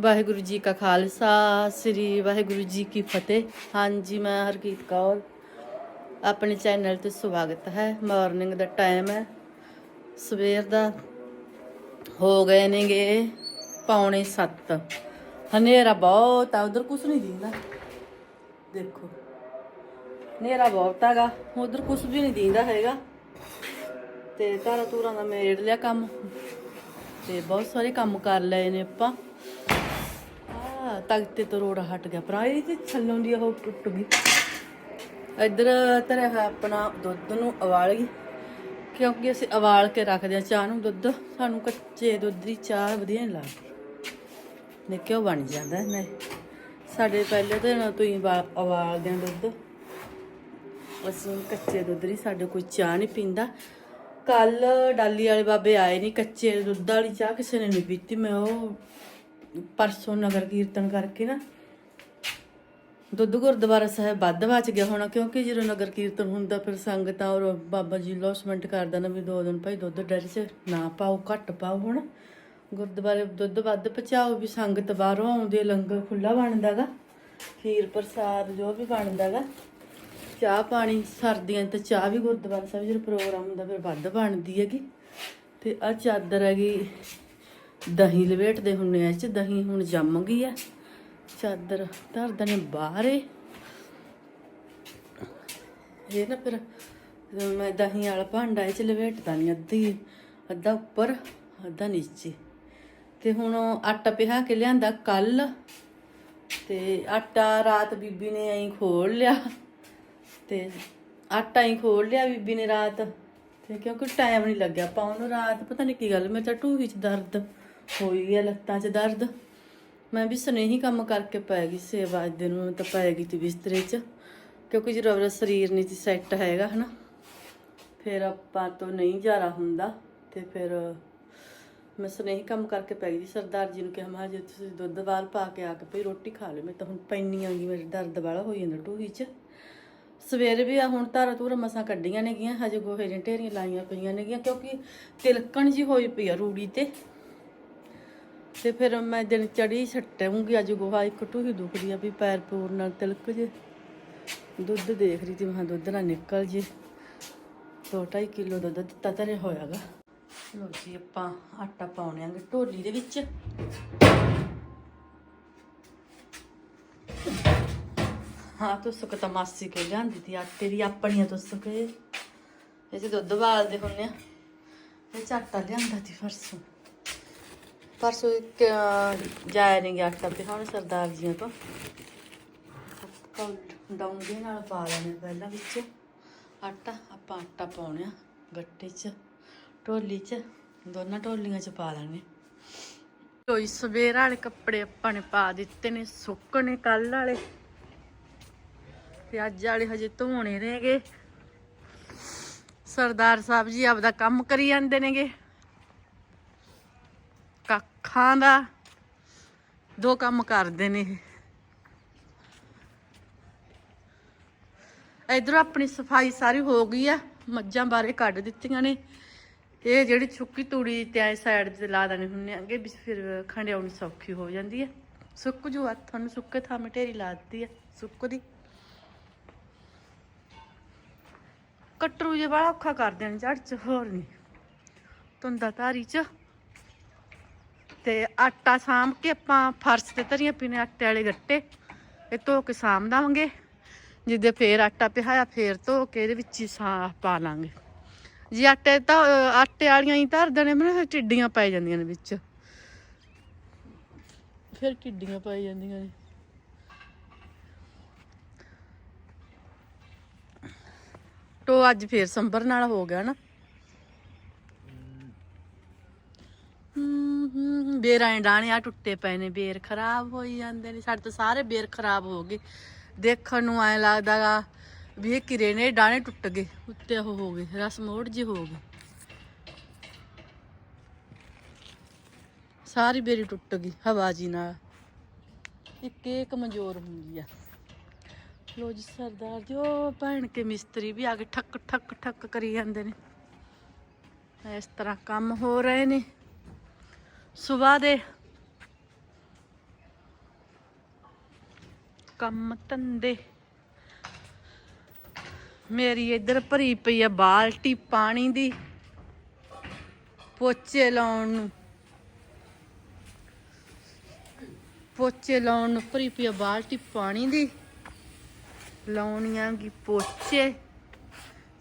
ਵਾਹਿਗੁਰੂ ਜੀ ਕਾ ਖਾਲਸਾ, ਸ੍ਰੀ ਵਾਹਿਗੁਰੂ ਜੀ ਕੀ ਫਤਿਹ। ਹਾਂਜੀ, ਮੈਂ ਹਰਕੀਤ ਕੌਰ। ਆਪਣੇ ਚੈਨਲ ਤੇ ਸਵਾਗਤ ਹੈ। ਮਾਰਨਿੰਗ ਦਾ ਟਾਈਮ ਹੈ। ਸਵੇਰ ਦਾ ਹੋ ਗਏ ਨੇਗੇ ਪੌਣੇ 7 ਹਨੇਰਾ ਬਹੁਤ ਆ, ਉਧਰ ਕੁਝ ਨਹੀਂ ਦਿੰਦਾ ਦੇਖੋ। ਹਨੇਰਾ ਬਹੁਤ ਹੈਗਾ। ਉਧਰ ਕੁਝ ਵੀ ਨਹੀਂ ਦਿੰਦਾ ਹੈਗਾ। ਤੇ ਤਾਰਾ ਤੂਰਾਂ ਦਾ ਮੇੜ ਲਿਆ ਕੰਮ। ਤੇ ਬਹੁਤ ਸਾਰੇ ਕੰਮ ਕਰ ਲਏ ਨੇ ਆਪਾਂ। ਤਖਤੇ ਤੋਂ ਰੋੜਾ ਹਟ ਗਿਆ। ਭਰਾ ਇਹ ਤੇ ਛੱਲੋਂ ਦੀ ਉਹ ਟੁੱਟ ਗਈ। ਇੱਧਰ ਧਰਿਆ ਹੋਇਆ ਆਪਣਾ ਦੁੱਧ ਨੂੰ ਉਬਾਲ ਗਈ। ਕਿਉਂਕਿ ਅਸੀਂ ਉਬਾਲ ਕੇ ਰੱਖਦੇ ਹਾਂ ਚਾਹ ਨੂੰ ਦੁੱਧ, ਸਾਨੂੰ ਕੱਚੇ ਦੁੱਧ ਦੀ ਚਾਹ ਵਧੀਆ ਨਹੀਂ ਲੱਗਦੀ। ਨੇ ਬਣ ਜਾਂਦਾ ਹੈ। ਨਹੀਂ ਸਾਡੇ ਪਹਿਲੇ ਤਾਂ ਤੋਂ ਹੀ ਉਬਾਲਦੇ ਹਾਂ ਦੁੱਧ। ਅਸੀਂ ਕੱਚੇ ਦੁੱਧ ਦੀ ਸਾਡੇ ਕੋਈ ਚਾਹ ਨਹੀਂ ਪੀਂਦਾ। ਕੱਲ ਡਾਲੀ ਵਾਲੇ ਬਾਬੇ ਆਏ ਨਹੀਂ ਕੱਚੇ ਦੁੱਧ ਵਾਲੀ ਚਾਹ, ਕਿਸੇ ਨੇ ਨਹੀਂ ਪੀਤੀ। ਮੈਂ ਉਹ ਪਰਸੋਂ ਨਗਰ ਕੀਰਤਨ ਕਰਕੇ ਨਾ ਦੁੱਧ ਗੁਰਦੁਆਰਾ ਸਾਹਿਬ ਵੱਧ ਬਚ ਗਿਆ ਹੋਣਾ ਕਿਉਂਕਿ ਜਦੋਂ ਨਗਰ ਕੀਰਤਨ ਹੁੰਦਾ ਫਿਰ ਸੰਗਤਾਂ ਔਰ ਬਾਬਾ ਜੀ ਲੋਸਮੈਂਟ ਕਰਦਾ ਨਾ ਵੀ ਦੋ ਦਿਨ ਭਾਈ ਦੁੱਧ ਡੈਰੀ 'ਚ ਨਾ ਪਾਓ ਘੱਟ ਪਾਓ ਹੁਣ ਗੁਰਦੁਆਰੇ ਦੁੱਧ ਵੱਧ ਪਚਾਓ ਵੀ ਸੰਗਤ ਬਾਹਰੋਂ ਆਉਂਦੀ ਹੈ, ਲੰਗਰ ਖੁੱਲਾ ਬਣਦਾਗਾ ਖੀਰ ਪ੍ਰਸਾਦ ਜੋ ਵੀ ਬਣਦਾਗਾ ਚਾਹ ਪਾਣੀ ਸਰਦੀਆਂ 'ਚ ਤਾਂ ਚਾਹ ਵੀ ਗੁਰਦੁਆਰਾ ਸਾਹਿਬ ਜਦੋਂ ਪ੍ਰੋਗਰਾਮ ਹੁੰਦਾ ਫਿਰ ਵੱਧ ਬਣਦੀ ਹੈਗੀ। ਤੇ ਆ ਚਾਦਰ ਹੈਗੀ ਦਹੀਂ ਲਵੇਟਦੇ ਹੁੰਨੇ ਆ ਚ ਦਹੀਂ ਹੁਣ ਜੰਮ ਗਈ ਆ। ਚਾਦਰ ਧਰਦੇ ਨੇ ਬਾਹਰੇ। ਇਹ ਨਾ ਫਿਰ ਮੈਂ ਦਹੀਂ ਵਾਲਾ ਭਾਂਡਾ ਇਹ ਚ ਲਵੇਟਦਾ ਨਹੀਂ ਅੱਧੀ, ਅੱਧਾ ਉੱਪਰ, ਅੱਧਾ ਨੀਚੇ। ਤੇ ਹੁਣ ਆਟਾ ਪਿਹਾ ਕੇ ਲਿਆਂਦਾ ਕੱਲ, ਤੇ ਆਟਾ ਰਾਤ ਬੀਬੀ ਨੇ ਐਂ ਖੋਲ ਲਿਆ। ਤੇ ਆਟਾ ਹੀ ਖੋਲ ਲਿਆ ਬੀਬੀ ਨੇ ਰਾਤ, ਤੇ ਕਿਉਂਕਿ ਟਾਈਮ ਨਹੀਂ ਲੱਗਿਆ ਪਾਉਣ ਨੂੰ ਰਾਤ ਪਤਾ ਨਹੀਂ ਕੀ ਗੱਲ, ਮੇਰੇ ਤਾਂ ਢੂਹੀ 'ਚ ਦਰਦ। ਹੋਈ ਆ ਲੱਤਾਂ 'ਚ ਦਰਦ। ਮੈਂ ਵੀ ਸੁਨੇਹੀ ਕੰਮ ਕਰਕੇ ਪੈ ਗਈ ਛੇ ਦਿਨ ਮੈਂ ਤਾਂ ਪੈ ਗਈ ਤੇ ਬਿਸਤਰੇ 'ਚ। ਕਿਉਂਕਿ ਜਦੋਂ ਆਪਣਾ ਸਰੀਰ ਨਹੀਂ ਸੀ ਸੈੱਟ ਹੈਗਾ, ਹਨਾ। ਫਿਰ ਆਪਾਂ ਤੋਂ ਨਹੀਂ ਜਾਰਾ ਹੁੰਦਾ ਤੇ ਫਿਰ ਮੈਂ ਸੁਨੇਹੀ ਕੰਮ ਕਰਕੇ ਪੈ ਗਈ ਸਰਦਾਰ ਜੀ ਨੂੰ ਕਿਹਾ ਮੈਂ ਜੇ, ਤੁਸੀਂ ਦੁੱਧ ਵਾਲ ਪਾ ਕੇ ਆ ਕੇ ਭਈ ਰੋਟੀ ਖਾ ਲਓ। ਮੈਂ ਤਾਂ ਹੁਣ ਪੈਣੀ ਆਂਗੀ ਮੇਰੇ ਦਰਦ ਵਾਲਾ ਹੋਈ ਜਾਂਦਾ ਟੂਹੀ 'ਚ। ਸਵੇਰੇ ਵੀ ਆ ਹੁਣ ਧਾਰਾ ਧੂਰਾ ਮਸਾਂ ਕੱਢੀਆਂ ਨੇਗੀਆਂ, ਹਜੇ ਗੋਹੇ ਦੀਆਂ ਢੇਰੀਆਂ ਲਾਈਆਂ ਪਈਆਂ ਨੇਗੀਆਂ, ਕਿਉਂਕਿ ਤਿਲਕਣ ਜੀ ਹੋਈ ਪਈ ਆ ਰੂੜੀ ਤੇ। ਤੇ ਫਿਰ ਮੈਂ ਦਿਨ ਚੜੀ ਛੱਟਾਂਗੀ ਅੱਜ ਗੋਹਾ ਇੱਕ ਟੂਹੀ ਦੁਖਦੀ ਆ ਵੀ ਪੈਰ ਪੂਰ ਨਾਲ ਤਿਲਕ ਜੇ। ਦੁੱਧ ਦੇਖ ਰਹੀ ਤੇ ਮੈਂ ਕਿਹਾ ਦੁੱਧ ਨਾਲ ਨਿਕਲ ਜੇ। 2.5 ਕਿਲੋ ਦਾ ਦੁੱਧ ਦਿੱਤਾ ਤਰੇ ਹੋਇਆਗਾ। ਲੋ ਜੀ, ਆਪਾਂ ਆਟਾ ਪਾਉਣੇ ਆਂਗੇ ਢੋਲੀ ਦੇ ਵਿੱਚ। ਹਾਂ ਤੂੰ ਸੁੱਕ ਤਾਂ ਮਾਸੀ ਕੇ ਲਿਆਂਦੀ ਤੀ, ਆਟੇ ਦੀ ਆਪਣੀਆਂ ਤੂੰ ਸੁੱਕੇ ਇਹ ਦੁੱਧ ਬਾਲਦੇ ਹੁੰਨੇ ਆ। ਇਹ 'ਚ ਆਟਾ ਲਿਆਂਦਾ ਤੀ ਪਰਸੋਂ। ਪਰਸੋਂ ਇੱਕ ਜਾਇਆ ਨਹੀਂ ਗਿਆ ਆਟਾ ਪਿਹਾਉਣ ਸਰਦਾਰ ਜੀਆਂ ਤੋਂ। ਡਾਉਂਗੇ ਨਾਲ ਪਾ ਲੈਣੇ ਪਹਿਲਾਂ ਵਿੱਚ। ਆਟਾ ਆਪਾਂ ਆਟਾ ਪਾਉਣੇ ਆ ਗੱਟੇ 'ਚ ਢੋਲੀ 'ਚ ਦੋਨਾਂ ਢੋਲੀਆਂ 'ਚ ਪਾ ਲੈਣੇ। ਕੋਈ ਸਵੇਰ ਵਾਲੇ ਕੱਪੜੇ ਆਪਾਂ ਨੇ ਪਾ ਦਿੱਤੇ ਨੇ ਸੁੱਕਣੇ ਕੱਲ ਵਾਲੇ। ਤੇ ਅੱਜ ਵਾਲੇ ਹਜੇ ਧੋਣੇ ਨੇਗੇ। ਸਰਦਾਰ ਸਾਹਿਬ ਜੀ ਆਪਦਾ ਕੰਮ ਕਰੀ ਜਾਂਦੇ ਨੇਗੇ। ਕੱਖਾਂ ਦਾ ਦੋ ਕੰਮ ਕਰਦੇ ਨੇ ਇਹ। ਇਧਰੋਂ ਆਪਣੀ ਸਫ਼ਾਈ ਸਾਰੀ ਹੋ ਗਈ ਆ, ਮੱਝਾਂ ਬਾਰੇ ਕੱਢ ਦਿੱਤੀਆਂ ਨੇ। ਇਹ ਜਿਹੜੀ ਸੁੱਕੀ ਤੂੜੀ ਤੇ ਐ ਸਾਈਡ ਤੇ ਲਾ ਦੇਣੇ ਹੁੰਨੇ ਅੱਗੇ ਵੀ ਫਿਰ ਖੰਡਿਆਉਣੀ ਸੌਖੀ ਹੋ ਜਾਂਦੀ ਹੈ ਸੁੱਕ ਜੂ ਹੱਥਾਂ ਨੂੰ ਸੁੱਕੇ ਥਾਂ ਮਟੇਰੀ ਲਾ ਦਿੱਤੀ ਆ, ਸੁੱਕਦੀ। ਕਟਰੂ ਜੇ ਬੜਾ ਔਖਾ ਕਰ ਦੇਣ ਜੜ ਚ ਹੋਰ ਨਹੀਂ ਤੁੰਦਾ ਧਾਰੀ ਚ ਤੇ ਆਟਾ ਸਾਂਭ ਕੇ ਆਪਾਂ ਫਰਸ਼ ਤੇ ਧਰੀਆਂ ਪੀਣੇ ਆਟੇ ਵਾਲੇ ਗੱਟੇ ਇਹ ਧੋ ਕੇ ਸਾਂਭ ਦਾਂਗੇ ਜਿੱਦੇ ਫੇਰ ਆਟਾ ਪਿਹਾਇਆ, ਫੇਰ ਧੋ ਕੇ ਇਹਦੇ ਵਿੱਚ ਹੀ ਸਾਹ ਪਾ ਲਾਂਗੇ। ਜੇ ਆਟੇ ਤਾਂ ਆਟੇ ਵਾਲੀਆਂ ਹੀ ਧਰ ਦੇਣੇ ਮੈਂ ਟਿੱਡੀਆਂ ਪੈ ਜਾਂਦੀਆਂ ਨੇ ਵਿੱਚ। ਫਿਰ ਟਿੱਡੀਆਂ ਪੈ ਜਾਂਦੀਆਂ ਨੇ। ਟੋ ਅੱਜ ਫੇਰ ਸੰਭਰ ਨਾਲ ਹੋ ਗਿਆ ਨਾ ਹੂੰ ਹੂੰ ਬੇਰਾਂ ਦੇ ਡਾਣੇ ਆ ਟੁੱਟੇ ਪਏ ਨੇ, ਬੇਰ ਖਰਾਬ ਹੋਈ ਜਾਂਦੇ ਨੇ। ਸਾਡੇ ਤਾਂ ਸਾਰੇ ਬੇਰ ਖਰਾਬ ਹੋ ਗਏ। ਦੇਖਣ ਨੂੰ ਐ ਲੱਗਦਾਗਾ ਵੀ ਇਹ ਕਿਰੇ ਨੇ ਡਾਣੇ ਟੁੱਟ ਗਏ, ਉੱਤੇ ਉਹ ਹੋ ਗਏ, ਰਸ ਮੋੜ ਜੇ ਹੋ ਗਏ। ਸਾਰੀ ਬੇਰੀ ਟੁੱਟ ਗਈ, ਹਵਾ ਜੀ ਨਾਲ। ਇੱਕ ਇੱਕ ਕਮਜ਼ੋਰ ਹੁੰਦੀ ਆ। ਲੋ ਜੀ ਸਰਦਾਰ ਜੋ ਭੈਣ ਕੇ ਮਿਸਤਰੀ ਵੀ ਆ ਕੇ ਠੱਕ ਠੱਕ ਠੱਕ ਕਰੀ ਜਾਂਦੇ ਨੇ। ਇਸ ਤਰ੍ਹਾਂ ਕੰਮ ਹੋ ਰਹੇ ਨੇ। ਸਵੇਰ ਦੇ। ਕੰਮ ਤੰਦੇ ਮੇਰੀ ਇੱਧਰ ਭਰੀ ਪਈ ਆ ਬਾਲਟੀ ਪਾਣੀ ਦੀ। ਪੋਚੇ ਲਾਉਣ ਨੂੰ। ਪੋਚੇ ਲਾਉਣ ਨੂੰ ਭਰੀ ਪਈ ਆ ਬਾਲਟੀ ਪਾਣੀ ਦੀ। ਲਾਉਣੀਆਂ ਕੀ ਪੋਚੇ।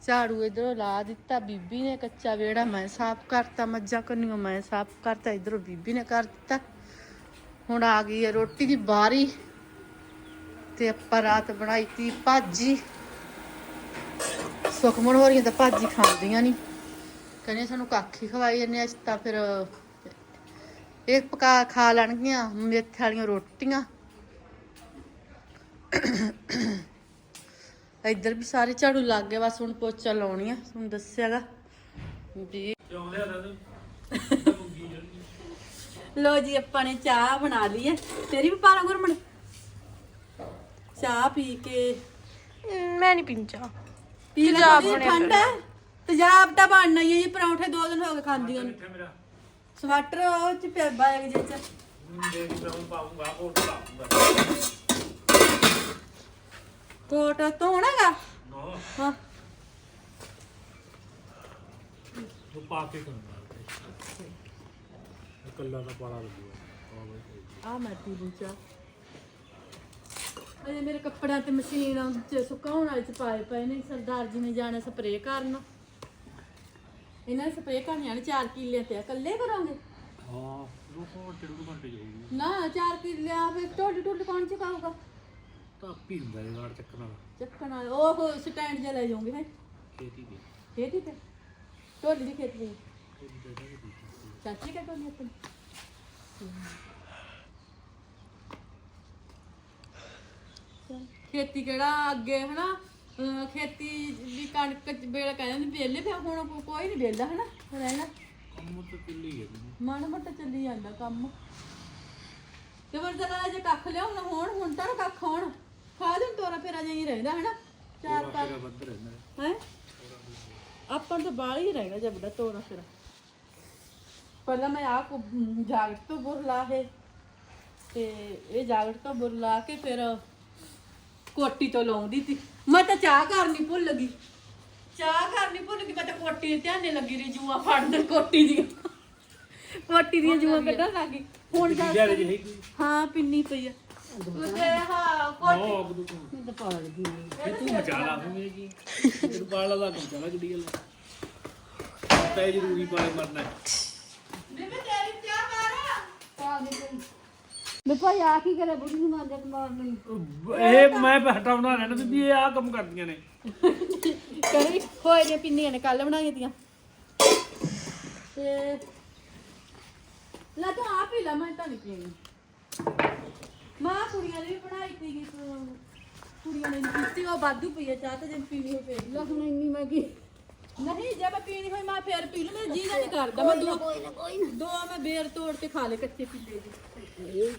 ਝਾੜੂ ਇਧਰੋਂ ਲਾ ਦਿੱਤਾ, ਬੀਬੀ ਨੇ ਕੱਚਾ ਵੇੜਾ ਮੈਂ ਸਾਫ਼ ਕਰਤਾ, ਮੱਝਾਂ ਕੰਨੀਆਂ ਮੈਂ ਸਾਫ਼ ਕਰਤਾ, ਇਧਰੋਂ ਬੀਬੀ ਨੇ ਕਰ ਦਿੱਤਾ। ਹੁਣ ਆ ਗਈ ਹੈ ਰੋਟੀ ਦੀ ਬਾਰੀ ਤੇ ਆਪਾਂ ਰਾਤ ਬਣਾਈ ਤੀ ਭਾਜੀ। ਸੁਖਮਨ ਹੋ ਰਹੀਆਂ ਤਾਂ ਭਾਜੀ ਖਾਂਦੀਆਂ ਨਹੀਂ ਕਹਿੰਦੇ ਸਾਨੂੰ ਕਾਖੀ ਖਵਾਈ ਜਾਂਦੇ ਆ ਤਾਂ ਫਿਰ ਇਹ ਪਕਾ ਖਾ ਲੈਣਗੀਆਂ, ਮੇਥੇ ਵਾਲੀਆਂ ਰੋਟੀਆਂ। ਇੱਧਰ ਵੀ ਸਾਰੇ ਝਾੜੂ ਲੱਗ ਗਏ ਬਸ ਹੁਣ ਪੋਚਾ ਲਾਉਣੀ ਆ ਤੁਹਾਨੂੰ ਦੱਸਿਆਗਾ ਵੀ ਲੋ ਜੀ ਆਪਾਂ ਨੇ ਚਾਹ ਬਣਾ ਲਈ ਹੈ ਤੇਰੀ ਵੀ ਪਾਲਾ ਗੁਰਮਣ। ਚਾਹ ਪੀ ਕੇ। ਮੈਂ ਨਹੀਂ ਪੀਂਦਾ ਪੀ ਲੈ ਜੀ, ਬਣਿਆ ਠੰਡ ਹੈ ਤੇਜ਼ਾਬ ਤਾਂ ਬਣਨਾ ਹੀ ਹੈ ਜੀ ਪਰੌਂਠੇ ਦੋ ਦਿਨ ਹੋ ਗਏ ਖਾਂਦੀਆਂ ਨੂੰ। ਸਵੈਟਰ ਉਹ ਚ ਪਿਆ ਬੈਗ ਜੇ ਚ ਕੋਟ ਧੋਣਾਗਾ? ਹਾਂ। ਪਾ ਕੇ ਕਰਨਾ ਕੱਲਾ ਦਾ ਪਾਲਾ ਲੱਗੂਗਾ ਆ ਮੈਂ ਪੀ ਲੂੰ ਚਾਹ ਅਜੇ ਮੇਰੇ ਕੱਪੜਿਆਂ ਤੇ ਮਸ਼ੀਨ ਚ ਸੁਕਾਉਣ ਵਾਲੇ ਚ ਪਾਏ ਪਏ ਨੇ ਸਰਦਾਰ ਜੀ ਨੇ ਜਾਣਾ ਸਪਰੇਅ ਕਰਨ। ਇਹਨਾਂ ਨੇ ਸਪਰੇਅ ਕਰਨੀ ਆਣੀ 4 ਕਿੱਲੇ ਤੇ ਆ। ਇਕੱਲੇ ਕਰੋਗੇ? ਹਾਂ ਦੋ ਘੰਟੇ ਦੋ ਘੰਟੇ ਜਾਊਗੀ ਨਾ 4 ਕਿੱਲਿਆਂ ਫਿਰ ਟੋਲ ਟੋਲ ਕੌਣ ਚਕਾਊਗਾ? ਆਪੀ ਹੁੰਦਾ ਇਹ ਗਾੜ ਚੱਕਣ ਵਾਲਾ। ਚੱਕਣ ਵਾਲੇ ਉਹ ਸਟੈਂਡ ਜਿਹਾ ਲੈ ਜਾਓਗੇ ਹੈ? ਖੇਤੀ ਦੀ। ਖੇਤੀ ਤੇ। ਢੋਲੀ ਦੀ ਖੇਤੀ ਚਾਚੀ ਕਾ ਢੋਲੀ ਆਪਣੀ? ਖੇਤੀ ਕਿਹੜਾ ਅੱਗੇ ਹਨਾ? ਅਹ ਖੇਤੀ ਦੀ ਕਣਕ ਚ ਵੇਲੇ ਕਹਿੰਦੇ ਨੇ ਵੇਲੇ ਫਿਰ ਹੁਣ ਕੋ- ਕੋਈ ਨਹੀਂ ਵੇਲਦਾ ਹਨਾ? ਰਹਿਣਾ। ਕੰਮ ਤਾਂ ਚੱਲੀ ਹੈ ਮਾੜਾ ਮੋਟਾ ਚੱਲੀ ਜਾਂਦਾ ਕੰਮ। ਤੇ ਜਰਾ ਜੇ ਕੱਖ ਲਿਆਉਣਾ ਹੋਣ ਹੁਣ ਤਾਂ ਨਾ ਕੱਖ ਹੋਣ। ਖਾ ਦੇ ਤੋਰਾ ਫੇਰਾ ਜਾਈ ਰਹਿੰਦਾ ਹਨਾ? ਚਾਰ ਪੰਜ ਤੇਰਾ ਵੱਧ ਰਹਿੰਦਾ ਹੈ। ਆਪਾਂ ਨੂੰ ਤਾਂ ਬਾਹਰ ਹੀ ਰਹਿਣਾ ਜਬਦਾ ਤੋਰਾ ਫਿਰ। ਪਹਿਲਾਂ ਮੈਂ ਆ ਕੋ ਜਾਗਟ ਤੋਂ ਬੁਰ ਲਾ ਹੈ ਤੇ ਇਹ ਜਾਗਟ ਤੋਂ ਬੁਰ ਲਾ ਕੇ ਫਿਰ ਕੋਟੀ ਤੋਂ ਲਾਉਂਦੀ ਸੀ ਮੈਂ ਤਾਂ ਚਾਹ ਕਰਨੀ ਭੁੱਲ ਗਈ। ਚਾਹ ਕਰਨੀ ਭੁੱਲ ਗਈ ਮੈਂ ਤਾਂ ਕੋਟੀ ਦੇ ਧਿਆਨੇ ਲੱਗੀ ਰਹੀ ਜੂਆ ਫੜਨ ਕੋਟੀ ਦੀਆਂ। ਕੋਟੀ ਦੀਆਂ ਜੂਆਂ ਕੱਢਣ ਲੱਗੀ ਹੁਣ ਜਾ ਜਿਹੀ ਹਾਂ ਪਿੰਨੀ ਪਈ ਆ। ਤੇ ਹਾਂ ਕੋਟੀ ਨੋ ਅਗਦੂ ਤੂੰ ਮੈਂ ਤਾਂ ਪਾ ਲਗੀ ਇਹ ਤੂੰ ਮਚਾ ਲਾ ਫੇ ਜੀ। ਤੈਨੂੰ ਪਾਲਾ ਲਾ ਕੇ ਚਲਾ ਗੱਡੀ ਵਾਲਾ ਤੈ ਜ਼ਰੂਰੀ ਪਾਲੇ ਮਰਨਾ। ਬੇਬੇ ਤੇਰੀ ਚਾਹ ਮਾਰਾ ਪਾ ਦੇ ਕੋਈ ਮੈਂ ਭਾਈ ਆ ਕੀ ਕਰੇ ਬੁੜੀ ਨੂੰ ਮਾਰ ਦੇ ਮਾਰ ਇਹ ਮੈਂ ਹਟਾਉਣਾ ਰਹਿਣਾ ਬੀਬੀ ਇਹ ਆ ਕੰਮ ਕਰਦੀਆਂ ਨੇ। ਕਰੀ। ਹੋਏ ਨੇ ਪਿੰਨੀਆਂ ਨੇ ਕੱਲ ਬਣਾਈਆਂ ਤੀਆਂ। ਤੇ ਲੈ ਤੂੰ ਆਪ ਹੀ ਲੈ ਮੈਂ ਤਾਂ ਨਹੀਂ ਪੀਣੀ। ਮਾਂ ਕੁੜੀਆਂ ਨੇ ਵੀ ਬਣਾਈ ਸੀਗੀ ਅਹ ਕੁੜੀਆਂ ਨੇ ਨੀ ਪੀਤੀ ਉਹ ਬਾਦੂ ਪਈ ਆ ਚਾਹ ਤੇ ਜੇ ਪੀਣੀ ਹੋਈ ਫੇਰ। ਲੈ ਹੁਣ ਇੰਨੀ ਮੈਂ ਕੀ ਨਹੀਂ ਜੇ ਮੈਂ ਪੀਣੀ ਹੋਈ ਮੈਂ ਫੇਰ ਪੀ ਲੂ ਮੇਰਾ ਜੀ ਨਹੀਂ ਕਰਦਾ ਮੈਂ ਦੋ ਕੋਈ ਨਾ ਕੋਈ ਨਾ। ਦੋ ਮੈਂ ਬੇਰ ਤੋੜ ਕੇ ਖਾ ਲੇ ਕੱਚੇ ਪੀਲੇ ਜੀ।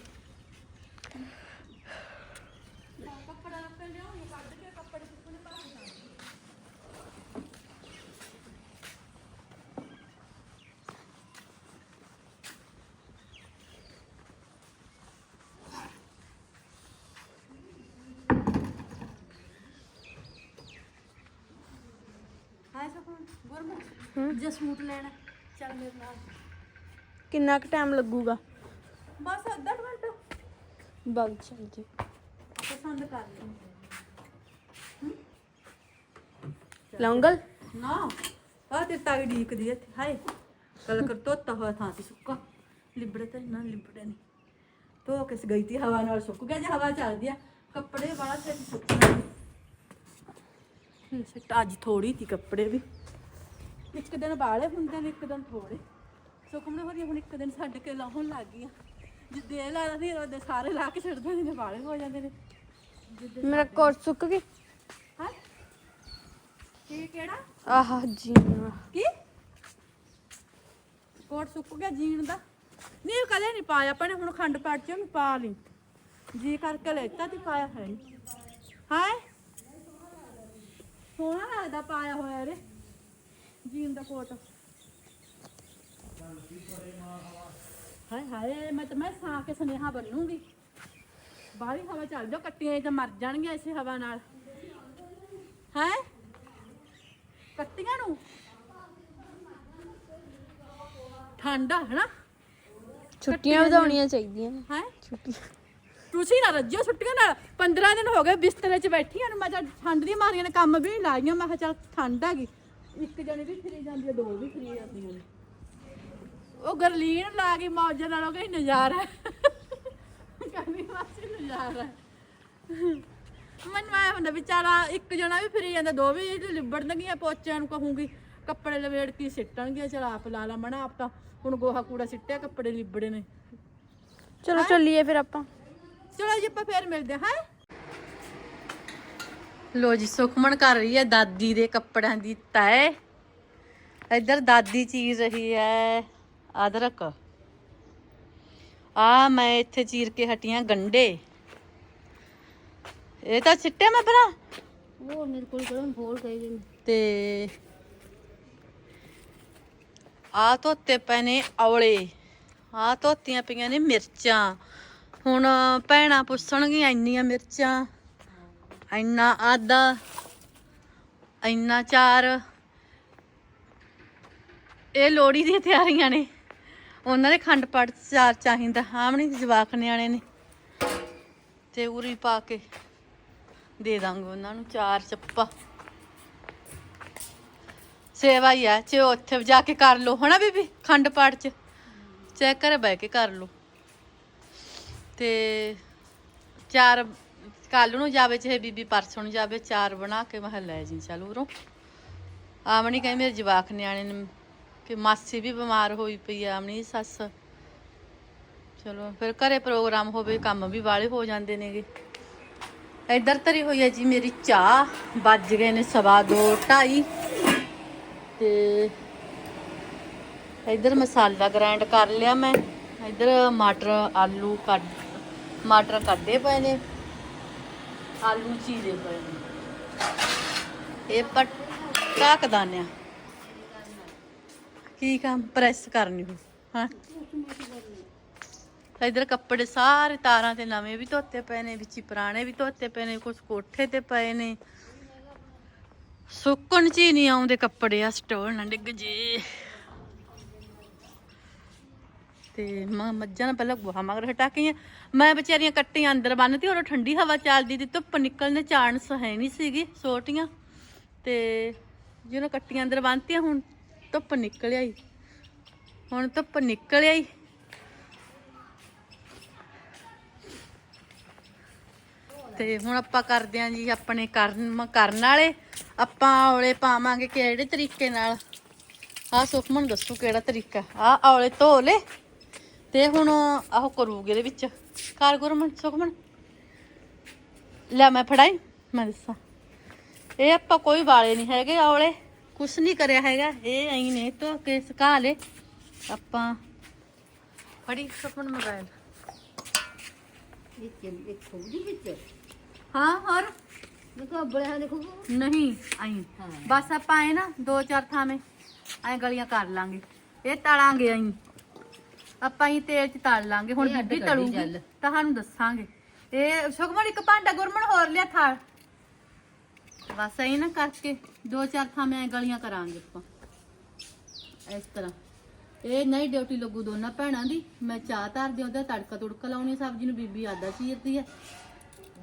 ਕੱਪੜਾ ਲਿਆਓ ਇਹ ਕੱਢ ਕੇ ਕੱਪੜੇ ਸੁੱਕਣੇ ਪਾ ਕੇ ਹਾਏ ਸਖਣ ਗੁਰਮੁਖ ਜੇ ਸੂਟ ਲੈਣਾ। ਚੱਲ ਮੇਰੇ ਨਾਲ। ਕਿੰਨਾ ਕੁ ਟਾਈਮ ਲੱਗੂਗਾ? ਬਸ ਅੱਧਾ ਕੁ ਘੰਟਾ। ਬਗ ਚੱਲ ਜੀ। ਪਸੰਦ ਕਰ ਲਈ ਲੌਂਗਲ ਨਾ ਆ ਤੇ ਤਾਈ ਢੀਕਦੀ ਐ ਹਾਏ ਕੱਲ ਕਰ ਤੋਤਾ ਹੋਇਆ ਥਾਂ ਤੇ ਸੁੱਕਾ। ਲਿਬੜੇ ਤੇ ਨਾ ਲਿਬੜੇ ਨਹੀਂ ਤੋ ਕਿਸ ਗਈ ਤੀ ਹਵਾ ਨਾਲ ਸੁੱਕ ਗਿਆ ਜੇ ਹਵਾ ਚੱਲਦੀ ਆ। ਕੱਪੜੇ ਵਾਲਾ ਤੇ ਸੁੱਕਣਾ। ਸਿੱਟ ਅੱਜ ਥੋੜੀ ਤੀ ਕੱਪੜੇ ਵੀ। ਇੱਕ ਦਿਨ ਬਾਲੇ ਹੁੰਦੇ ਨੇ ਇੱਕ ਦਿਨ ਥੋੜੇ ਸੁਖਮਣੇ ਹੋਰੀ ਹੁਣ ਇੱਕ ਦਿਨ ਛੱਡ ਕੇ ਲਾਉਣ ਲੱਗ ਗਈਆਂ। ਜਿੱਦੇ ਲੱਗਦਾ ਸੀ ਉਹਦੇ ਸਾਰੇ ਲਾ ਕੇ ਛੱਡ ਦਿੰਦੇ ਨੇ ਬਾਲੇ ਹੋ ਜਾਂਦੇ ਨੇ। ਮੇਰਾ ਕੋਟ ਸੁੱਕ ਗਿਆ ਹਾਂ? ਕੀ ਕਿਹੜਾ? ਆਹ ਜੀ ਕੀ? ਕੋਟ ਸੁੱਕ ਗਿਆ ਜੀਣ ਦਾ। ਨਹੀਂ ਕਦੇ ਨਹੀਂ ਪਾਇਆ ਆਪਣੇ ਹੁਣ ਖੰਡ ਪਾਟ ਚ ਉਹਨੂੰ ਪਾ ਲਈ। ਜੀ ਕਰਕੇ ਲੈਤਾ ਤੇ ਪਾਇਆ ਹੈ ਹਾਏ ਸੋਹਣਾ ਲੱਗਦਾ ਪਾਇਆ ਹੋਇਆ ਰੇ ਜੀਨ ਦਾ ਕੋਟ ਹਾਏ ਹਾਏ ਮੈਂ ਤਾਂ ਮੈਂ ਸਾ ਕੇ ਸੁਨੇਹਾ ਬੰਨੂਗੀ ਬਾਹਲੀ ਹਵਾ ਚੱਲ ਜਾ ਕੱਟੀਆਂ ਤਾਂ ਮਰ ਜਾਣਗੀਆਂ ਇਸੇ ਹਵਾ ਨਾਲ। ਹੈ? ਕੱਟੀਆਂ ਨੂੰ? ਠੰਡਾ ਹੈ ਨਾ ਛੁੱਟੀਆਂ ਵਧਾਉਣੀਆਂ ਚਾਹੀਦੀਆਂ। ਨੇ ਹੈ? ਛੁੱਟੀਆਂ। ਤੁਸੀਂ ਨਾ ਰੱਜਿਓ ਛੁੱਟੀਆਂ ਨਾਲ। 15 ਦਿਨ ਹੋ ਗਏ ਬਿਸਤਰੇ 'ਚ ਬੈਠੀ ਹਾਂ ਮੈਂ ਤਾਂ ਠੰਡ ਦੀ ਮਾਰੀਆਂ ਨੇ ਕੰਮ ਵੀ ਨੀ ਲਾਈਆਂ। ਮੈਂ ਕਿਹਾ ਚੱਲ ਠੰਡ ਹੈਗੀ ਇੱਕ ਜਣੇ ਵੀ ਫਿਰੀ ਜਾਂਦੀ ਹੈ ਦੋ ਵੀ ਫਿਰੀ ਜਾਂਦੀਆਂ ਨੇ। ਉਹ ਗਰਲੀਨ ਲਾ ਕੇ ਮੌਜ ਨਾਲ ਕਹੀ ਨਜ਼ਾਰਾ ਕਹਿੰਦੀ ਮਾਸੀ ਨਜ਼ਾਰਾ ਮਨ ਮੈਂ ਹੁੰਦਾ ਵਿਚਾਰਾ ਇੱਕ ਜਣਾ ਵੀ ਫਿਰੀ ਜਾਂਦਾ ਦੋ ਵੀ ਲਿਬੜਨਗੀਆਂ ਪੋਚਿਆਂ ਨੂੰ ਕਹੂੰਗੀ ਕੱਪੜੇ ਲਵੇੜ ਕੇ ਸਿੱਟਣਗੀਆਂ ਚਲ ਆਪ ਲਾ ਲਾ ਮਣਾ ਆਪ ਤਾਂ। ਹੁਣ ਗੋਹਾ ਕੂੜਾ ਸਿੱਟਿਆ ਕੱਪੜੇ ਲਿਬੜੇ ਨੇ। ਚਲੋ ਚੱਲੀਏ ਫਿਰ ਆਪਾਂ। ਚਲੋ ਜੀ ਆਪਾਂ ਫੇਰ ਮਿਲਦੇ ਹਾਂ? ਲੋ ਜੀ ਸੁਖਮਨ ਕਰ ਰਹੀ ਹੈ ਦਾਦੀ ਦੇ ਕੱਪੜਿਆਂ ਦੀ ਤੈ ਇੱਧਰ ਦਾਦੀ ਚੀਰ ਰਹੀ ਹੈ ਅਦਰਕ। ਆ ਮੈਂ ਇੱਥੇ ਚੀਰ ਕੇ ਹਟੀਆਂ ਗੰਡੇ। ਇਹ ਤਾਂ ਛਿੱਟੇ ਮੈਂ ਬਣਾ ਉਹ ਮੇਰੇ ਕੋਲ ਕੋਲ ਫੋਲ ਕਹੀ ਜੀ। ਤੇ ਆ ਧੋਤੇ ਪਏ ਨੇ ਔਲੇ। ਆ ਧੋਤੀਆਂ ਪਈਆਂ ਨੇ ਮਿਰਚਾਂ। ਹੁਣ ਭੈਣਾਂ ਪੁੱਛਣਗੀਆਂ ਇੰਨੀਆਂ ਮਿਰਚਾਂ। ਇੰਨਾ ਆਦਾ ਇੰਨਾ ਚਾਰ। ਇਹ ਲੋੜੀ ਦੀਆਂ ਤਿਆਰੀਆਂ ਨੇ। ਉਹਨਾਂ ਦੇ ਖੰਡ ਪਾਠ ਚਾਰ ਚਾਹੀਦਾ। ਆਮਣੀ ਜਵਾਕ ਨਿਆਣੇ ਨੇ। ਤੇ ਉਰੀ ਪਾ ਕੇ ਦੇ ਦਾਂਗੇ ਉਹਨਾਂ ਨੂੰ ਚਾਰ ਚੱਪਾ। ਸੇਵਾ ਹੀ ਆ ਚੇ ਉੱਥੇ ਜਾ ਕੇ ਕਰ ਲੋ ਹਨਾ ਬੀਬੀ? ਖੰਡ ਪਾਠ ਚ। ਚੈੱਕ ਕਰ, ਬਹਿ ਕੇ ਕਰ ਲੋ ਤੇ ਚਾਰ ਕੱਲ ਨੂੰ ਜਾਵੇ, ਚਾਹੇ ਬੀਬੀ ਪਰਸੋਂ ਨੂੰ ਜਾਵੇ, ਚਾਰ ਬਣਾ ਕੇ ਮੈਂ ਕਿਹਾ ਲੈ ਜੀ, ਚੱਲ ਉਰੋਂ। ਆਮਣੀ ਕਹੇ ਮੇਰੇ ਜਵਾਕ ਨਿਆਣੇ ਨੇ, ਕਿ ਮਾਸੀ ਵੀ ਬਿਮਾਰ ਹੋਈ ਪਈ ਆ, ਆਮਣੀ ਸੱਸ। ਚਲੋ, ਫਿਰ ਘਰੇ ਪ੍ਰੋਗਰਾਮ ਹੋਵੇ, ਕੰਮ ਵੀ ਵਾਲੇ ਹੋ ਜਾਂਦੇ ਨੇਗੇ। ਇੱਧਰ ਤਰੀ ਹੋਈ ਹੈ ਜੀ ਮੇਰੀ ਚਾਹ, ਵੱਜ ਗਏ ਨੇ ਸਵਾ ਦੋ, ਢਾਈ। ਤੇ ਇੱਧਰ ਮਸਾਲਾ ਗ੍ਰਾਈਂਡ ਕਰ ਲਿਆ ਮੈਂ। ਇੱਧਰ ਮਟਰ, ਆਲੂ ਕੱਢ, ਮਟਰ ਕੱਢੇ ਪਏ ਨੇ। ਆਲੂ ਚੀਰੇ ਪਏ ਨੇ। ਇਹ ਪਟ ਟਾਕ ਕੀ ਕੰਮ ਪ੍ਰੈਸ ਕਰਨੀ ਹੋ ਹਾਂ? ਇੱਧਰ ਕੱਪੜੇ ਸਾਰੇ ਤਾਰਾਂ ਤੇ ਨਵੇਂ ਵੀ ਧੋਤੇ ਪਏ ਨੇ, ਵਿੱਚ ਪੁਰਾਣੇ ਵੀ ਧੋਤੇ ਪਏ ਨੇ ਕੁਝ ਕੋਠੇ ਤੇ ਪਏ ਨੇ। ਸੁੱਕਣ ਚ ਹੀ ਨਹੀਂ ਆਉਂਦੇ ਕੱਪੜੇ ਆ ਸਟੋਰ ਨਾ ਡਿੱਗ ਜੇ। ਤੇ ਮੈਂ ਮੱਝਾਂ ਨਾਲ ਪਹਿਲਾਂ ਗੋਹਾ ਮਗਰ ਹਟਾ ਕੇ ਆਈ ਮੈਂ ਵਿਚਾਰੀਆਂ ਕੱਟੀਆਂ ਅੰਦਰ ਬੰਨਤੀ ਔਰ ਠੰਡੀ ਹਵਾ ਚੱਲਦੀ ਤੇ ਧੁੱਪ ਨਿਕਲਣ ਦੇ ਚਾਂਸ ਹੈ ਨਹੀਂ ਸੀਗੀ ਛੋਟੀਆਂ ਤੇ ਜਿਹਨਾਂ ਕੱਟੀਆਂ ਅੰਦਰ ਬੰਨਤੀਆਂ ਹੁਣ ਧੁੱਪ ਨਿਕਲ ਆਈ। ਹੁਣ ਧੁੱਪ ਨਿਕਲ ਆਈ। ਤੇ ਹੁਣ ਆਪਾਂ ਕਰਦੇ ਆਂ ਜੀ ਆਪਣੇ ਕਰਨ ਕਰਨ ਵਾਲੇ। ਆਪਾਂ ਔਲੇ ਪਾਵਾਂਗੇ ਕਿਹੜੇ ਤਰੀਕੇ ਨਾਲ? ਆ ਸੁਖਮਨ, ਦੱਸੂ ਕਿਹੜਾ ਤਰੀਕਾ? ਆ ਔਲੇ ਧੋ ਲੇ ਤੇ ਹੁਣ ਆਹ ਕਰੂਗੇ ਇਹਦੇ ਵਿੱਚ। ਕਰ ਗੁਰਮਨ ਸੁਖਮਨ। ਲੈ ਮੈਂ ਫੜਾਈ ਮੈਂ ਦੱਸਾਂ। ਇਹ ਆਪਾਂ ਕੋਈ ਵਾਲੇ ਨਹੀਂ ਹੈਗੇ ਔਲੇ। ਕੁਛ ਨਹੀਂ ਕਰਿਆ ਹੈਗਾ। ਇਹ ਐਂ ਨੇ ਧੋ ਕੇ ਸੁਕਾ ਲੇ ਆਪਾਂ ਫੜੀ ਸੁਖਮਨ ਮੋਬਾਈਲ ਵਿੱਚ ਇੱਕ ਖੋਦੀ ਵਿੱਚ। ਹਾਂ ਹੋਰ? ਦੇਖੋ ਬੜਾ ਦੇਖੋ ਨਹੀਂ ਆਈ। ਬਸ ਆਪਾਂ ਆਏ ਨਾ ਦੋ ਚਾਰ ਥਾਵੇਂ। ਐ ਗਲੀਆਂ ਕਰ ਲਾਂਗੇ। ਇਹ ਤਲਾਂਗੇ ਆਈ। ਆਪਾਂ ਹੀ ਤੇਲ ਚ ਤਲ ਲਾਂਗੇ ਹੁਣ ਇਹ ਅੱਡ ਬੀਬੀ ਕੱਢੀ ਤਲੂਗੀ। ਤੁਹਾਨੂੰ ਦੱਸਾਂਗੇ। ਇਹ ਸੁਖਮਨ ਇੱਕ ਭਾਂਡਾ ਗੁਰਮਨ ਹੋਰ ਲਿਆ ਥਾਲ। ਬਸ ਐਂ ਨਾ ਕਰਕੇ ਦੋ ਚਾਰ ਥਾਵੇਂ ਐ ਗਲੀਆਂ ਕਰਾਂਗੇ ਆਪਾਂ। ਇਸ ਤਰ੍ਹਾਂ। ਇਹ ਨਹੀਂ ਡਿਊਟੀ ਲੱਗੂ ਦੋਨਾਂ ਭੈਣਾਂ ਦੀ ਮੈਂ ਚਾਹ ਧਰਦੀ ਉਹਦਾ ਤੜਕਾ ਤੁੜਕਾ ਲਾਉਣੀ ਸਬਜ਼ੀ ਨੂੰ ਬੀਬੀ ਆਦਾ ਚੀਰਦੀ ਹੈ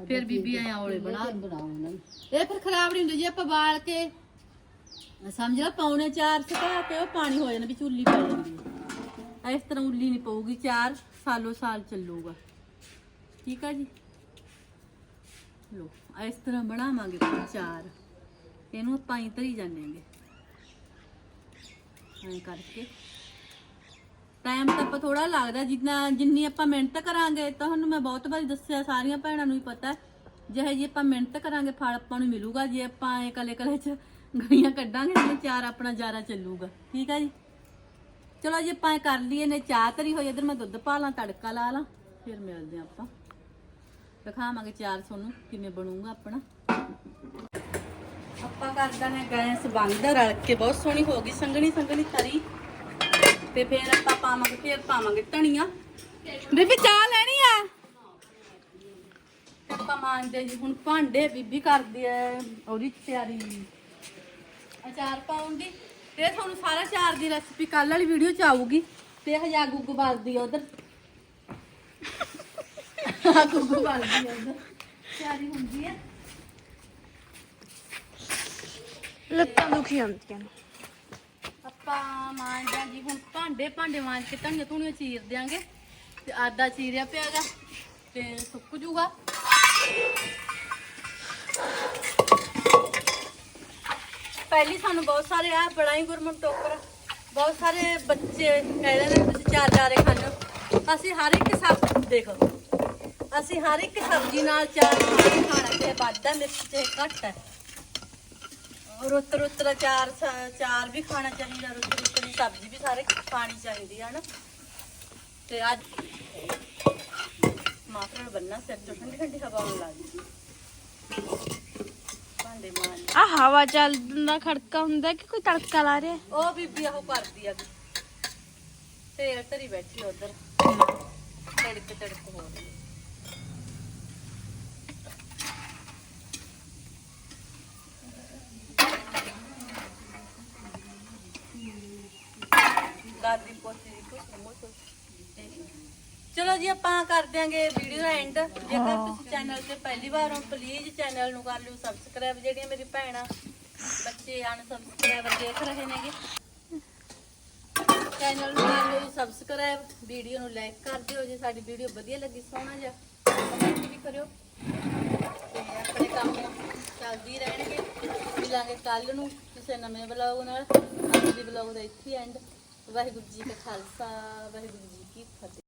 ਫਿਰ ਬੀਬੀ ਐ ਔਲੇ ਬਣਾ ਬਣਾਉ ਨਾ। ਇਹ ਫਿਰ ਖਰਾਬ ਨਹੀਂ ਹੁੰਦੀ ਜੇ ਆਪਾਂ ਬਾਲ ਕੇ ਸਮਝ ਲਾ ਪੌਣੇ ਚਾਰ ਸੁਕਾ ਕੇ ਉਹ ਪਾਣੀ ਹੋ ਜਾਂਦਾ ਵੀ ਚੁੱਲੀ ਪੈ ਜਾਂਦੀ ਹੈ ਇਸ ਤਰ੍ਹਾਂ ਉੱਲੀ ਨਹੀਂ ਪਊਗੀ, ਚਾਰ ਸਾਲੋ ਸਾਲ ਚੱਲੂਗਾ। ਠੀਕ ਆ ਜੀ? ਲੋ ਇਸ ਤਰ੍ਹਾਂ ਬਣਾਵਾਂਗੇ ਚਾਰ। ਇਹਨੂੰ ਆਪਾਂ ਹੀ ਧਰੀ ਜਾਣਾਂਗੇ ਐਂ ਕਰਕੇ। ਟਾਈਮ ਤਾਂ ਆਪਾਂ ਥੋੜਾ ਲੱਗਦਾ, ਜਿੰਨਾ ਜਿੰਨੀ ਆਪਾਂ ਮਿਹਨਤ ਕਰਾਂਗੇ, ਤੁਹਾਨੂੰ ਮੈਂ ਬਹੁਤ ਵਾਰੀ ਦੱਸਿਆ, ਸਾਰੀਆਂ ਭੈਣਾਂ ਨੂੰ ਵੀ ਪਤਾ ਹੈ। ਜਿਹੇ ਜੀ ਆਪਾਂ ਮਿਹਨਤ ਕਰਾਂਗੇ, ਫਲ ਆਪਾਂ ਨੂੰ ਮਿਲੂਗਾ। ਜੇ ਆਪਾਂ ਇਹ ਕਲੇ ਕਲੇ ਚ ਗਲੀਆਂ ਕੱਢਾਂਗੇ, ਤੇ ਚਾਰ ਆਪਣਾ ਜਾਰਾ ਚੱਲੂਗਾ। ਠੀਕ ਹੈ ਜੀ? ਚਲੋ ਜੀ ਆਪਾਂ ਇਹ ਕਰ ਲਈਏ ਨੇ ਚਾਹ ਤਰੀ ਹੋਈ, ਇਧਰ ਮੈਂ ਦੁੱਧ ਪਾ ਲਾਂ, ਤੜਕਾ ਲਾ ਲਾਂ, ਫਿਰ ਮਿਲਦੇ ਹਾਂ ਆਪਾਂ। ਦਿਖਾਵਾਂਗੇ ਚਾਰ ਤੁਹਾਨੂੰ ਕਿਵੇਂ ਬਣੂਗਾ ਆਪਣਾ। ਆਪਾਂ ਕਰਦਾ ਨੇ ਗੈਸ ਬੰਦ ਰਲ ਕੇ ਬਹੁਤ ਸੋਹਣੀ ਹੋ ਗਈ, ਸੰਘਣੀ ਸੰਘਣੀ ਤਰੀ। ਤੇ ਫਿਰ ਆਪਾਂ ਪਾਵਾਂਗੇ, ਫਿਰ ਪਾਵਾਂਗੇ ਧਨੀਆ। ਬੀਬੀ, ਚਾਹ ਲੈਣੀ ਆ? ਆਪਾਂ ਮਾਂਜਦੇ ਜੀ, ਹੁਣ ਭਾਂਡੇ ਬੀਬੀ ਕਰਦੀ ਐ ਉਹਦੀ ਤਿਆਰੀ। ਅਚਾਰ ਪਾਉਣ ਦੀ ਤੇ ਤੁਹਾਨੂੰ ਸਾਰਾ ਅਚਾਰ ਦੀ ਰੈਸਪੀ ਕੱਲ ਵਾਲੀ ਵੀਡੀਓ ਚ ਆਊਗੀ। ਤੇ ਹਜਾ ਗੁੱਗ ਬਲਦੀ ਆ ਉਧਰ। ਗੁੱਗ ਬਲਦੀ ਆ ਉਧਰ। ਤਿਆਰੀ ਹੁੰਦੀ ਹੈ ਲੱਤਾਂ ਦੁਖੀ ਹੁੰਦੀਆਂ ਨੇ। ਆਪਾਂ ਮਾਂਜਿਆ ਜੀ ਹੁਣ ਭਾਂਡੇ ਭਾਂਡੇ ਮਾਂਜ ਕੇ ਧਨੀਆ ਧੁਣੀਆਂ ਚੀਰ ਦਿਆਂਗੇ। ਤੇ ਆਦਾ ਚੀਰਿਆ ਪਿਆਗਾ ਤੇ ਸੁੱਕ ਜੂਗਾ। ਪਹਿਲੀ ਸਾਨੂੰ ਬਹੁਤ ਸਾਰੇ ਆ ਬੜਾ ਹੀ ਗੁਰਮਨ ਟੋਕਰ ਬਹੁਤ ਸਾਰੇ ਬੱਚੇ ਕਹਿੰਦੇ ਨੇ ਤੁਸੀਂ ਚਾਰ ਚਾਰੇ ਖਾਣੇ ਹੋ। ਅਸੀਂ ਹਰ ਇੱਕ ਸਬਜ਼ੀ, ਦੇਖੋ, ਅਸੀਂ ਹਰ ਇੱਕ ਸਬਜ਼ੀ ਨਾਲ ਚਾਰ ਖਾਣੇ ਖਾਣਾ ਤੇ ਵੱਧ ਮਿਰਚ ਤੇ ਘੱਟ ਹੈ। ਰੁੱਤ ਰੁੱਤ ਦਾ ਚਾਰ ਚਾਰ ਵੀ ਖਾਣਾ ਚਾਹੀਦਾ, ਰੁੱਤ ਰੁੱਤ ਦੀ ਸਬਜ਼ੀ ਵੀ ਸਾਰੇ ਖਾਣੀ ਚਾਹੀਦੀ ਹੈ ਨਾ ਤੇ ਅੱਜ ਮਾਤਰਾ ਬੰਨਾ ਸਿਰ ਤੋਂ ਠੰਡੀ ਠੰਡੀ ਹਵਾ ਆਉਣ ਲੱਗ ਗਈ। ਆ ਹਵਾ ਚੱਲਣ ਦਾ ਖੜਕਾ ਹੁੰਦਾ ਕਿ ਕੋਈ ਤੜਕਾ ਲਾ ਰਿਹਾ? ਉਹ ਬੀਬੀ ਉਹ ਕਰਦੀ ਆ। ਤੇਲ ਧਰੀ ਬੈਠੀ ਉਧਰ। ਤੜਕ ਤੜਕ ਹੋ ਰਹੀ ਹੈ। ਦਾਦੀ ਪੋਤੀ ਦੀ ਕੁਛ ਮੋਟੋ ਚਲੋ ਜੀ ਆਪਾਂ ਕਰ ਦਿਆਂਗੇ ਵੀਡੀਓ ਦਾ ਐਂਡ ਜੇਕਰ ਤੁਸੀਂ ਚੈਨਲ ਤੇ ਪਹਿਲੀ ਵਾਰ ਹੋ ਪਲੀਜ਼ ਚੈਨਲ ਨੂੰ ਕਰ ਲਿਓ ਸਬਸਕ੍ਰਾਈਬ ਜਿਹੜੀਆਂ ਮੇਰੀ ਭੈਣਾਂ ਬੱਚੇ ਅਨਸਬਸਕ੍ਰਾਈਬਰ ਦੇਖ ਰਹੇ ਨੇਗੇ। ਚੈਨਲ ਨੂੰ ਕਰ ਲਿਓ ਸਬਸਕ੍ਰਾਈਬ ਵੀਡੀਓ ਨੂੰ ਲਾਈਕ ਕਰ ਦਿਓ ਜੇ ਸਾਡੀ ਵੀਡੀਓ ਵਧੀਆ ਲੱਗੀ ਸੋਹਣਾ ਜਿਹਾ। ਕਮੈਂਟ ਵੀ ਕਰਿਓ। ਤੇ ਆਪਣੇ ਕੰਮ ਚੱਲਦੀ ਰਹਿਣਗੇ। ਮਿਲਾਂਗੇ ਕੱਲ ਨੂੰ ਕਿਸੇ ਨਵੇਂ ਵਲੌਗ ਨਾਲ। ਅੱਜ ਦੀ ਵਲੌਗ ਦਾ ਇੱਥੇ ਐਂਡ ਵਾਹਿਗੁਰੂ ਜੀ ਕਾ ਖਾਲਸਾ ਵਾਹਿਗੁਰੂ ਜੀ ਕੀ ਫਤਿਹ।